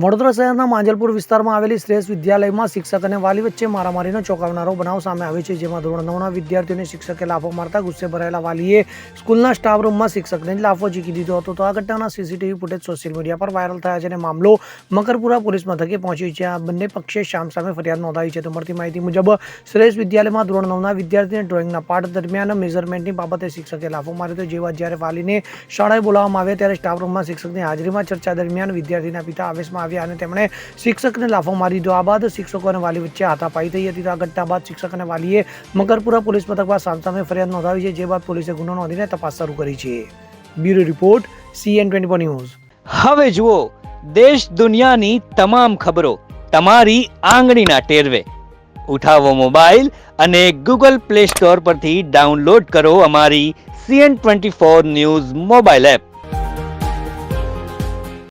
વડોદરા શહેરના માંજલપુર વિસ્તારમાં આવેલી શ્રેષ્ઠ વિદ્યાલયમાં શિક્ષક અને વાલી વચ્ચે મારામારીનો ચોંકાવનારો બનાવ સામે આવ્યો છે, જેમાં ધોરણ નવના વિદ્યાર્થીઓને શિક્ષકે લાફો મારતા ગુસ્સે ભરાયેલા વાલીએ સ્કૂલના સ્ટાફ રૂમમાં શિક્ષકને જ લાફો ઝીકી દીધો હતો. તો આ ઘટનાના CCTV footage social media viral viral થયા છે અને મામલો મકરપુરા પોલીસ મથકે પહોંચ્યો છે. આ બંને પક્ષે શામ સામે ફરિયાદ નોંધાવી છે. તો મળતી માહિતી મુજબ, શ્રેષ્ઠ વિદ્યાલયમાં ધોરણ નવના વિદ્યાર્થીને ડ્રોઈંગના પાઠ દરમિયાન મેઝરમેન્ટની બાબતે શિક્ષકે લાફો માર્યો હતો. જે વાત જ્યારે વાલીને શાળાએ બોલાવવામાં આવે ત્યારે સ્ટાફ રૂમમાં શિક્ષકની હાજરીમાં ચર્ચા દરમિયાન વિદ્યાર્થીના પિતા આવેશમાં આવ્યા અને તેમણે શિક્ષકને લાફો મારી દીધો. આ બાદ શિક્ષકો અને વાલી વચ્ચે હાથાપાઈ થઈ હતી. આ ઘટના બાદ શિક્ષક અને વાલીએ મકરપુરા પોલીસ મથકમાં સામસામે ફરિયાદ નોંધાવી છે, જે બાદ પોલીસે ગુનો નોંધીને તપાસ શરૂ કરી છે. Bureau report CN twenty news. હવે જુઓ, દેશ દુનિયાની તમામ ખબરો તમારી આંગળીના ટેરવે. ઉઠાવો મોબાઈલ અને ગૂગલ પ્લે સ્ટોર પરથી ડાઉનલોડ કરો અમારી CN twenty four news mobile app.